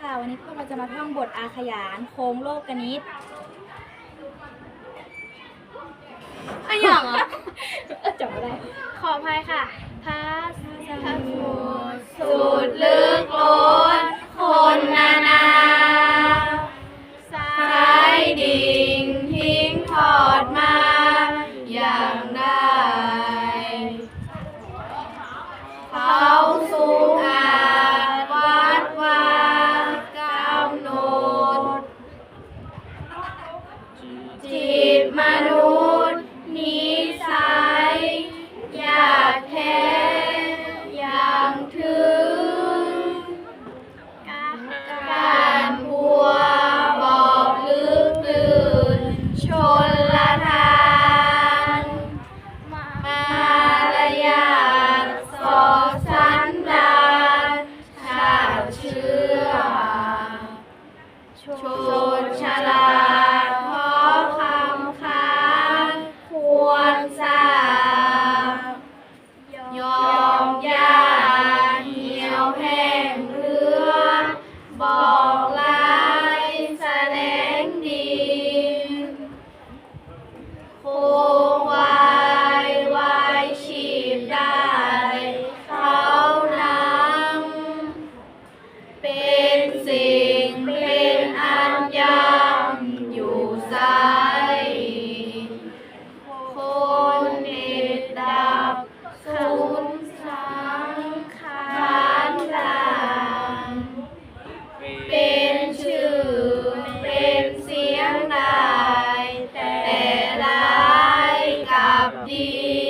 ค่ะวันนี้พวกเราจะมาท่องบทอาขยานโค้งโลกกนิษฐ์อะอย่างอะจำไม่ได้ ขออภัยค่ะพาสพาสโมส 秋。Amen.